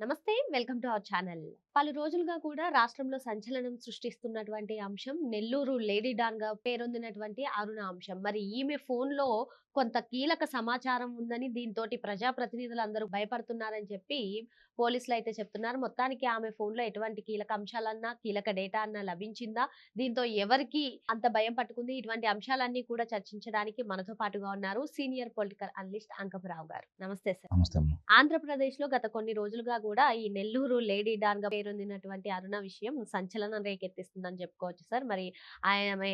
నమస్తే welcome to our channel. పలు రోజులుగా కూడా రాష్ట్రంలో సంచలనం సృష్టిస్తున్నటువంటి అంశం నెల్లూరు లేడీ డాన్గా పేరొందినటువంటి అరుణ అంశం. మరి ఈమె ఫోన్లో కొంత కీలక సమాచారం ఉందని దీంతో ప్రజాప్రతినిధులు అందరూ భయపడుతున్నారని చెప్పి పోలీసులు అయితే చెప్తున్నారు. మొత్తానికి ఆమె ఫోన్లో ఎటువంటి కీలక అంశాలన్నా కీలక డేటా అన్నా లభించిందా? దీంతో ఎవరికి అంత భయం పట్టుకుంది? ఇటువంటి అంశాలన్నీ కూడా చర్చించడానికి మనతో పాటుగా ఉన్నారు సీనియర్ పొలిటికల్ అనలిస్ట్ అంకపురావు గారు. నమస్తే సార్. ఆంధ్రప్రదేశ్లో గత కొన్ని రోజులుగా కూడా ఈ నెల్లూరు లేడీ డాన్గా పేరొందినటువంటి అరుణ విషయం సంచలనం రేకెత్తిస్తుందని చెప్పుకోవచ్చు సార్. మరి ఆమె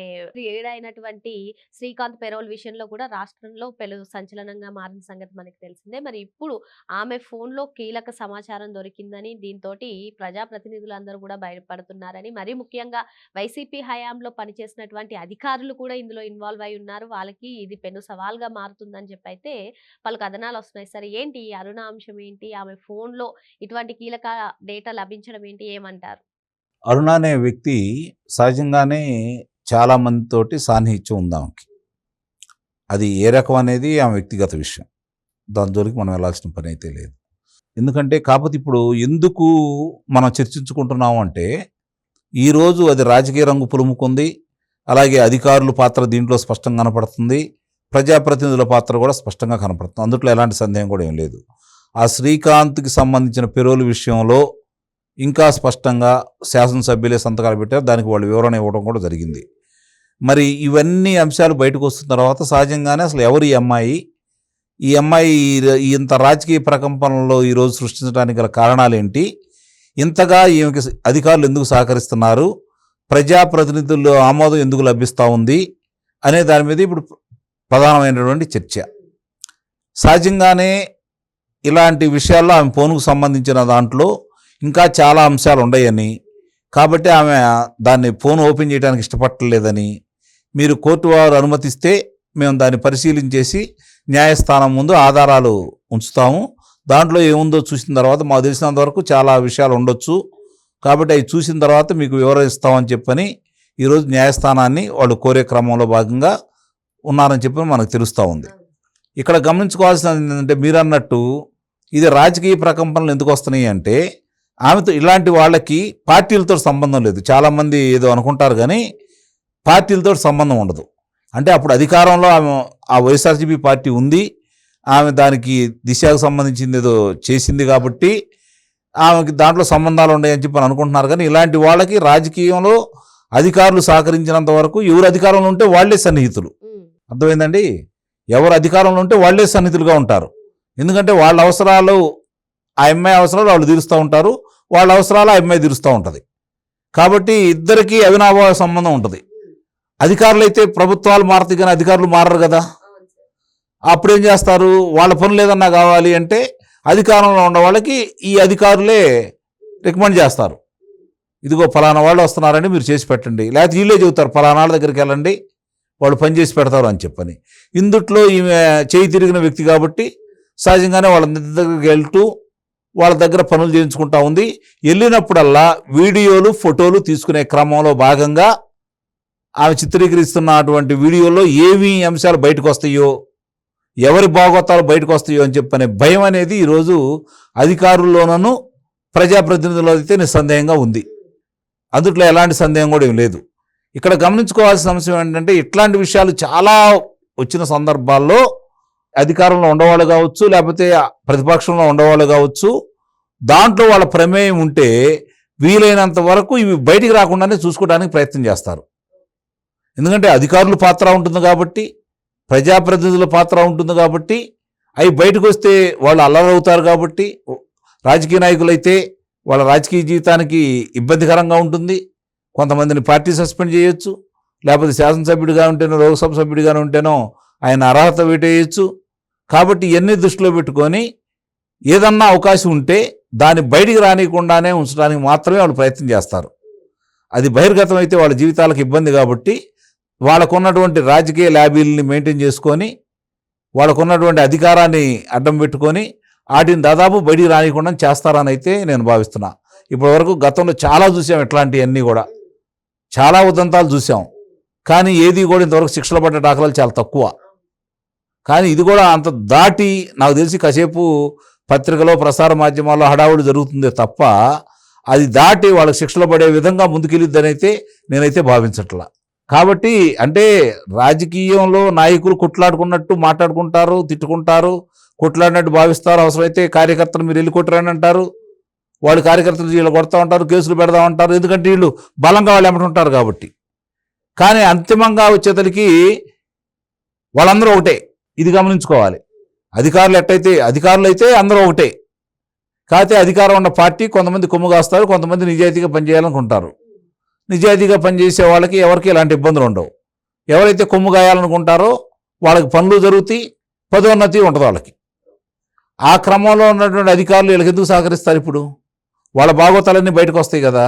ఏడైనటువంటి శ్రీకాంత్ పెరోల్ విషయంలో కూడా రాష్ట్రంలో పెను సంచలనంగా మారిన సంగతి మనకి తెలిసిందే. మరి ఇప్పుడు ఆమె ఫోన్లో కీలక సమాచారం దొరికిందని దీంతో ప్రజాప్రతినిధులందరూ కూడా బయటపడుతున్నారని మరీ ముఖ్యంగా వైసీపీ హయాంలో పనిచేసినటువంటి అధికారులు కూడా ఇందులో ఇన్వాల్వ్ అయి ఉన్నారు. వాళ్ళకి ఇది పెను సవాల్గా మారుతుందని చెప్పైతే పలు కథనాలు వస్తున్నాయి సరే ఏంటి ఈ అరుణ అంశం ఏంటి? ఆమె ఫోన్లో ఇటువంటి కీలక డేటా లభించడం ఏంటి? ఏమంటారు? అరుణ అనే వ్యక్తి సహజంగానే చాలా మందితోటి సాన్నిహిత్యం ఉంది ఆమెకి. అది ఏ రకం అనేది ఆమె వ్యక్తిగత విషయం. దాని జోలికి మనం వెళ్ళాల్సిన పని అయితే లేదు. ఎందుకంటే కాకపోతే ఇప్పుడు ఎందుకు మనం చర్చించుకుంటున్నాం అంటే ఈరోజు అది రాజకీయ రంగు పులుముకుంది అలాగే అధికారుల పాత్ర దీంట్లో స్పష్టంగా కనపడుతుంది ప్రజాప్రతినిధుల పాత్ర కూడా స్పష్టంగా కనపడుతుంది. అందుట్లో ఎలాంటి సందేహం కూడా ఏం లేదు. ఆ శ్రీకాంత్కి సంబంధించిన పెరోలు విషయంలో ఇంకా స్పష్టంగా శాసనసభ్యులే సంతకాలు పెట్టారు. దానికి వాళ్ళు వివరణ ఇవ్వడం కూడా జరిగింది. మరి ఇవన్నీ అంశాలు బయటకు వస్తున్న తర్వాత సహజంగానే అసలు ఎవరు ఈ అమ్మాయి? ఈ అమ్మాయి ఈ- ఇంత రాజకీయ ప్రకంపనలో ఈరోజు సృష్టించడానికి గల కారణాలు ఏంటి? ఇంతగా ఈమెకి అధికారులు ఎందుకు సహకరిస్తున్నారు? ప్రజాప్రతినిధులు ఆమోదం ఎందుకు లభిస్తూ ఉంది? అనే దాని మీద ఇప్పుడు ప్రధానమైనటువంటి చర్చ. సహజంగానే ఇలాంటి విషయాల్లో ఆమె ఫోన్కు సంబంధించిన దాంట్లో ఇంకా చాలా అంశాలు ఉన్నాయని కాబట్టి ఆమె దాన్ని ఫోన్ ఓపెన్ చేయడానికి ఇష్టపడలేదని మీరు కోర్టు వారు అనుమతిస్తే మేము దాన్ని పరిశీలించేసి న్యాయస్థానం ముందు ఆధారాలు ఉంచుతాము. దాంట్లో ఏముందో చూసిన తర్వాత మాకు తెలిసినంత వరకు చాలా విషయాలు ఉండొచ్చు. కాబట్టి అవి చూసిన తర్వాత మీకు వివరిస్తామని చెప్పని ఈరోజు న్యాయస్థానాన్ని వాళ్ళు కోరే క్రమంలో భాగంగా ఉన్నారని చెప్పి మనకు తెలుస్తూ ఉంది. ఇక్కడ గమనించుకోవాల్సిన ఏంటంటే మీరు అన్నట్టు ఇది రాజకీయ ప్రకంపనలు ఎందుకు వస్తున్నాయి అంటే ఆమెతో ఇలాంటి వాళ్ళకి పార్టీలతో సంబంధం లేదు. చాలామంది ఏదో అనుకుంటారు కానీ పార్టీలతో సంబంధం ఉండదు. అంటే అప్పుడు అధికారంలో ఆమె ఆ వైఎస్ఆర్సీపీ పార్టీ ఉంది. ఆమె దానికి దిశకు సంబంధించింది ఏదో చేసింది కాబట్టి ఆమెకి దాంట్లో సంబంధాలు ఉన్నాయని చెప్పి అని అనుకుంటున్నారు కానీ ఇలాంటి వాళ్ళకి రాజకీయంలో అధికారులు సహకరించినంత వరకు ఎవరు అధికారంలో ఉంటే వాళ్ళే సన్నిహితులు. అర్థమైందండి? ఎవరు అధికారంలో ఉంటే వాళ్ళే సన్నిహితులుగా ఉంటారు. ఎందుకంటే వాళ్ళ అవసరాలు ఆ అమ్మాయి అవసరాలు వాళ్ళు తీరుస్తూ ఉంటారు వాళ్ళ అవసరాలు ఆ అమ్మాయి తీరుస్తూ ఉంటుంది. కాబట్టి ఇద్దరికీ అవినాభావ సంబంధం ఉంటుంది. అధికారులు అయితే ప్రభుత్వాలు మారుతాయి కానీ అధికారులు మారరు కదా. అప్పుడు ఏం చేస్తారు? వాళ్ళ పనులు ఏదన్నా కావాలి అంటే అధికారంలో ఉన్న వాళ్ళకి ఈ అధికారులే రికమెండ్ చేస్తారు. ఇదిగో ఫలానా వాళ్ళు వస్తున్నారని మీరు చేసి పెట్టండి. లేకపోతే వీళ్ళే చెబుతారు ఫలానా వాళ్ళ దగ్గరికి వెళ్ళండి వాళ్ళు పని చేసి పెడతారు అని చెప్పని. ఇందుట్లో ఈమె చేయి తిరిగిన వ్యక్తి కాబట్టి సహజంగానే వాళ్ళ దగ్గరికి వెళ్తూ వాళ్ళ దగ్గర పనులు చేయించుకుంటా ఉంది. వెళ్ళినప్పుడల్లా వీడియోలు ఫోటోలు తీసుకునే క్రమంలో భాగంగా ఆమె చిత్రీకరిస్తున్నటువంటి వీడియోలో ఏమీ అంశాలు బయటకు వస్తాయో ఎవరి భాగవతాలు బయటకు వస్తాయో అని చెప్పనే భయం అనేది ఈరోజు అధికారుల్లోనూ ప్రజాప్రతినిధుల్లో అయితే నిస్సందేహంగా ఉంది. అందుట్లో ఎలాంటి సందేహం కూడా ఏం లేదు. ఇక్కడ గమనించుకోవాల్సిన అంశం ఏంటంటే ఇట్లాంటి విషయాలు చాలా వచ్చిన సందర్భాల్లో అధికారంలో ఉండవాళ్ళు కావచ్చు లేకపోతే ప్రతిపక్షంలో ఉండవాళ్ళు కావచ్చు దాంట్లో వాళ్ళ ప్రమేయం ఉంటే వీలైనంత వరకు ఇవి బయటికి రాకుండానే చూసుకోవడానికి ప్రయత్నం చేస్తారు. ఎందుకంటే అధికారుల పాత్ర ఉంటుంది కాబట్టి ప్రజాప్రతినిధుల పాత్ర ఉంటుంది కాబట్టి అవి బయటకు వస్తే వాళ్ళు అల్లరవుతారు కాబట్టి రాజకీయ నాయకులైతే వాళ్ళ రాజకీయ జీవితానికి ఇబ్బందికరంగా ఉంటుంది. కొంతమందిని పార్టీ సస్పెండ్ చేయొచ్చు లేకపోతే శాసనసభ్యుడిగా ఉంటేనో లోక్సభ సభ్యుడిగా ఉంటేనో ఆయన అర్హత వేటేయచ్చు. కాబట్టి ఇవన్నీ దృష్టిలో పెట్టుకొని ఏదన్నా అవకాశం ఉంటే దాన్ని బయటికి రానియకుండానే ఉంచడానికి మాత్రమే వాళ్ళు ప్రయత్నం చేస్తారు. అది బహిర్గతం అయితే వాళ్ళ జీవితాలకు ఇబ్బంది కాబట్టి వాళ్ళకున్నటువంటి రాజకీయ ల్యాబీల్ని మెయింటైన్ చేసుకొని వాళ్ళకున్నటువంటి అధికారాన్ని అడ్డం పెట్టుకొని వాటిని దాదాపు బయటికి రానియకుండా చేస్తారని అయితే నేను భావిస్తున్నా. ఇప్పటి వరకు గతంలో చాలా చూసాం ఇట్లాంటివన్నీ కూడా. చాలా ఉదంతాలు చూసాం. కానీ ఏది కూడా ఇంతవరకు శిక్షలు పడ్డ దాఖలాలు చాలా తక్కువ. కానీ ఇది కూడా అంత దాటి నాకు తెలిసి కాసేపు పత్రికలో ప్రసార మాధ్యమాల్లో హడావుడి జరుగుతుందే తప్ప అది దాటి వాళ్ళకి శిక్షలు పడే విధంగా ముందుకెళ్ళిద్దనైతే అయితే నేనైతే భావించట్లా. కాబట్టి అంటే రాజకీయంలో నాయకులు కొట్లాడుకున్నట్టు మాట్లాడుకుంటారు తిట్టుకుంటారు కొట్లాడినట్టు భావిస్తారు అవసరమైతే కార్యకర్తలు మీరు వెళ్ళి కొట్టరని అంటారు వాళ్ళు కార్యకర్తలు వీళ్ళు కొడతా ఉంటారు కేసులు పెడతా ఉంటారు ఎందుకంటే వీళ్ళు బలంగా వాళ్ళు ఎమ్మటుంటారు కాబట్టి. కానీ అంతిమంగా వచ్చేతలకి వాళ్ళందరూ ఒకటే. ఇది గమనించుకోవాలి. అధికారులు ఎట్టయితే అధికారులు అయితే అందరూ ఒకటే. కాకపోతే అధికారం ఉన్న పార్టీ కొంతమంది కొమ్ము కాస్తారు కొంతమంది నిజాయితీగా పనిచేయాలనుకుంటారు. నిజాయితీగా పనిచేసే వాళ్ళకి ఎవరికి ఇలాంటి ఇబ్బందులు ఉండవు. ఎవరైతే కొమ్ము కాయాలనుకుంటారో వాళ్ళకి పనులు జరుగుతాయి పదోన్నతి ఉంటుంది వాళ్ళకి. ఆ క్రమంలో ఉన్నటువంటి అధికారులు వీళ్ళకి ఎందుకు సహకరిస్తారు ఇప్పుడు? వాళ్ళ భాగవతాలన్నీ బయటకు వస్తాయి కదా.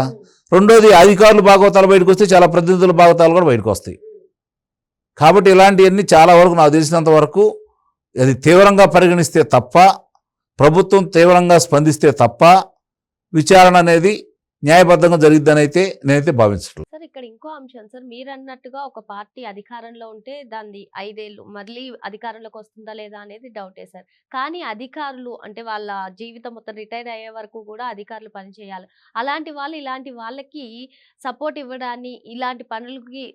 రెండోది అధికారులు భాగవతాలు బయటకు వస్తే చాలా ప్రతినిధుల భాగవతాలు కూడా బయటకు వస్తాయి. కాబట్టి ఇలాంటివన్నీ చాలా వరకు నాకు తెలిసినంత వరకు అది తీవ్రంగా పరిగణిస్తే తప్ప ప్రభుత్వం తీవ్రంగా స్పందిస్తే తప్ప విచారణ అనేది న్యాయబద్ధంగా జరిగిద్దని అయితే నేనైతే భావించట్లేదు. సార్ ఇక్కడ ఇంకో అంశం. సార్ మీరు అన్నట్టుగా ఒక పార్టీ అధికారంలో ఉంటే దాన్ని ఐదేళ్ళు మళ్ళీ అధికారంలోకి వస్తుందా లేదా అనేది డౌటే సార్. కానీ అధికారులు అంటే వాళ్ళ జీవితం మొత్తం రిటైర్ అయ్యే వరకు కూడా అధికారులు పనిచేయాలి అలాంటి వాళ్ళు ఇలాంటి వాళ్ళకి సపోర్ట్ ఇవ్వడాన్ని ఇలాంటి పనులకి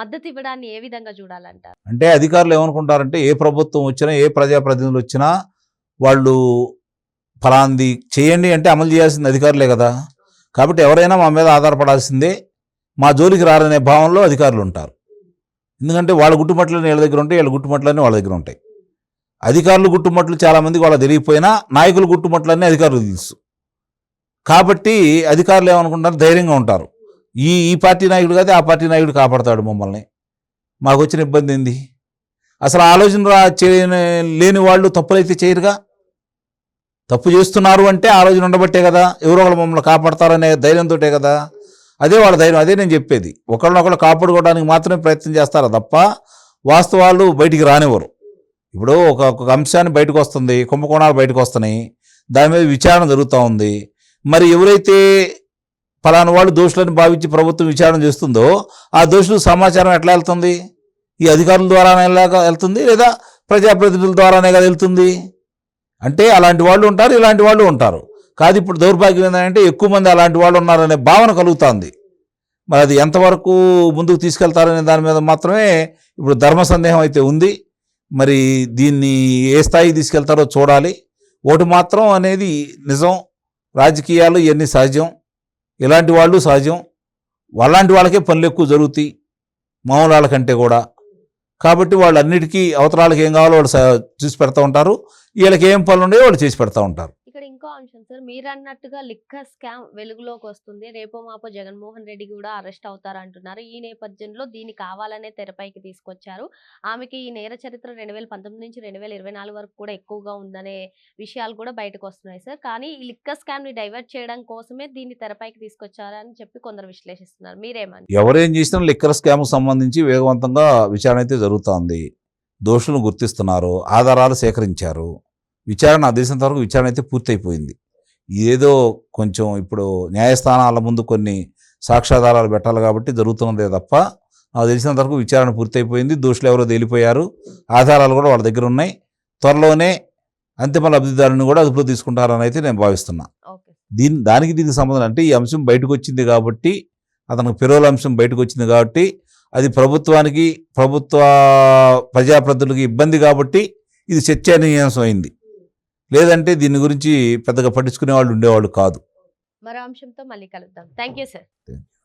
మద్దతు ఇవ్వడాన్ని ఏ విధంగా చూడాలంటారు? అంటే అధికారులు ఏమనుకుంటారంటే ఏ ప్రభుత్వం వచ్చినా ఏ ప్రజాప్రతినిధులు వచ్చినా వాళ్ళు ఫలాంది చేయండి అంటే అమలు చేయాల్సింది అధికారులే కదా. కాబట్టి ఎవరైనా మా మీద ఆధారపడాల్సిందే మా జోలికి రారనే భావంలో అధికారులు ఉంటారు ఎందుకంటే వాళ్ళ గుట్టుమట్లని వీళ్ళ దగ్గర ఉంటాయి వీళ్ళ గుట్టుమట్లన్నీ వాళ్ళ దగ్గర ఉంటాయి. అధికారులు గుట్టుమట్లు చాలామందికి వాళ్ళ తెలియకపోయినా నాయకులు గుట్టుమట్లన్నీ అధికారులు తెలుసు. కాబట్టి అధికారులు ఏమనుకుంటారు ధైర్యంగా ఉంటారు. ఈ ఈ పార్టీ నాయకుడు కాదు ఆ పార్టీ నాయకుడు కాపాడతాడు మమ్మల్ని. మాకు వచ్చిన ఇబ్బంది ఏంది? అసలు ఆలోచన రా చేయని లేని వాళ్ళు తప్పులైతే చేయరుగా? తప్పు చేస్తున్నారు అంటే ఆలోచన ఉండబట్టే కదా ఎవరో ఒకళ్ళు మమ్మల్ని కాపాడతారనే ధైర్యంతో కదా. అదే వాళ్ళ ధైర్యం అదే నేను చెప్పేది. ఒకళ్ళనొకళ్ళు కాపాడుకోవడానికి మాత్రమే ప్రయత్నం చేస్తారా తప్ప వాస్తవాలు బయటికి రానివ్వరు. ఇప్పుడు ఒక ఒక అంశాన్ని బయటకు వస్తుంది కుంభకోణాలు బయటకు వస్తున్నాయి దాని మీద విచారణ జరుగుతూ ఉంది. మరి ఎవరైతే ఫలానా వాళ్ళు దోషులని భావించి ప్రభుత్వం విచారణ చేస్తుందో ఆ దోషులకు సమాచారం ఎట్లా వెళ్తుంది? ఈ అధికారుల ద్వారానే వెళ్తుంది లేదా ప్రజాప్రతినిధుల ద్వారానే కదా వెళ్తుంది? అంటే అలాంటి వాళ్ళు ఉంటారు ఇలాంటి వాళ్ళు ఉంటారు. కాదు ఇప్పుడు దౌర్భాగ్యం ఏంటంటే ఎక్కువ మంది అలాంటి వాళ్ళు ఉన్నారనే భావన కలుగుతుంది. మరి అది ఎంతవరకు ముందుకు తీసుకెళ్తారనే దాని మీద మాత్రమే ఇప్పుడు ధర్మ సందేహం అయితే ఉంది. మరి దీన్ని ఏ స్థాయికి తీసుకెళ్తారో చూడాలి. ఓటు మాత్రం అనేది నిజం. రాజకీయాలు ఇవన్నీ సహజం. ఇలాంటి వాళ్ళు సహజం. వాళ్ళంటి వాళ్ళకే పనులు ఎక్కువ జరుగుతాయి. మామూలు వాళ్ళకంటే కూడా. కాబట్టి వాళ్ళు అన్నిటికీ అవతరాలకు ఏం కావాలో వాళ్ళు చూసి పెడతా ఉంటారు. వీళ్ళకి ఏం పనులు ఉన్నాయో వాళ్ళు చేసి పెడతా ఉంటారు. సార్ ఇంకో అంశం. సార్ మీరు అన్నట్టుగా లిక్కర్ స్కామ్ వెలుగులోకి వస్తుంది రేపో మాపో జగన్మోహన్ రెడ్డి కూడా అరెస్ట్ అవుతారు అంటున్నారు ఈ నేపథ్యంలో దీన్ని కావాలనే తెరపైకి తీసుకొచ్చారు. ఆమెకి ఈ నేర చరిత్ర రెండు వేల పంతొమ్మిది నుంచి రెండు వేల ఇరవై నాలుగు వరకు కూడా ఎక్కువగా ఉందనే విషయాలు కూడా బయటకు వస్తున్నాయి సార్. కానీ ఈ లిక్కర్ స్కామ్ని డైవర్ట్ చేయడం కోసమే దీన్ని తెరపైకి తీసుకొచ్చారని చెప్పి కొందరు విశ్లేషిస్తున్నారు. మీరేమని ఎవరేం చేసినా లిక్కర్ స్కామ్ సంబంధించి వేగవంతంగా విచారణ అయితే జరుగుతోంది. దోషులను గుర్తిస్తున్నారు. ఆధారాలు సేకరించారు. విచారణ నా తెలిసినంత వరకు విచారణ అయితే పూర్తయిపోయింది. ఏదో కొంచెం ఇప్పుడు న్యాయస్థానాల ముందు కొన్ని సాక్ష్యాధారాలు పెట్టాలి కాబట్టి జరుగుతున్నదే తప్ప నాకు తెలిసినంత వరకు విచారణ పూర్తయిపోయింది. దోషులు ఎవరో తేలిపోయారు. ఆధారాలు కూడా వాళ్ళ దగ్గర ఉన్నాయి. త్వరలోనే అంతిమ లబ్ధిదారుని కూడా అదుపులో తీసుకుంటారని అయితే నేను భావిస్తున్నా. దీని దానికి దీనికి సంబంధం అంటే ఈ అంశం బయటకు వచ్చింది కాబట్టి అతనికి పెరోల్ అంశం బయటకు వచ్చింది కాబట్టి అది ప్రభుత్వానికి ప్రభుత్వ ప్రజాప్రతినిధులకి ఇబ్బంది కాబట్టి ఇది చర్చనీయాంశం అయింది లేదంటే దీని గురించి పెద్దగా పట్టించుకునే వాళ్ళు ఉండేవాళ్ళు కాదు. మరో అంశంతో మళ్ళీ కలుద్దాం. Thank you sir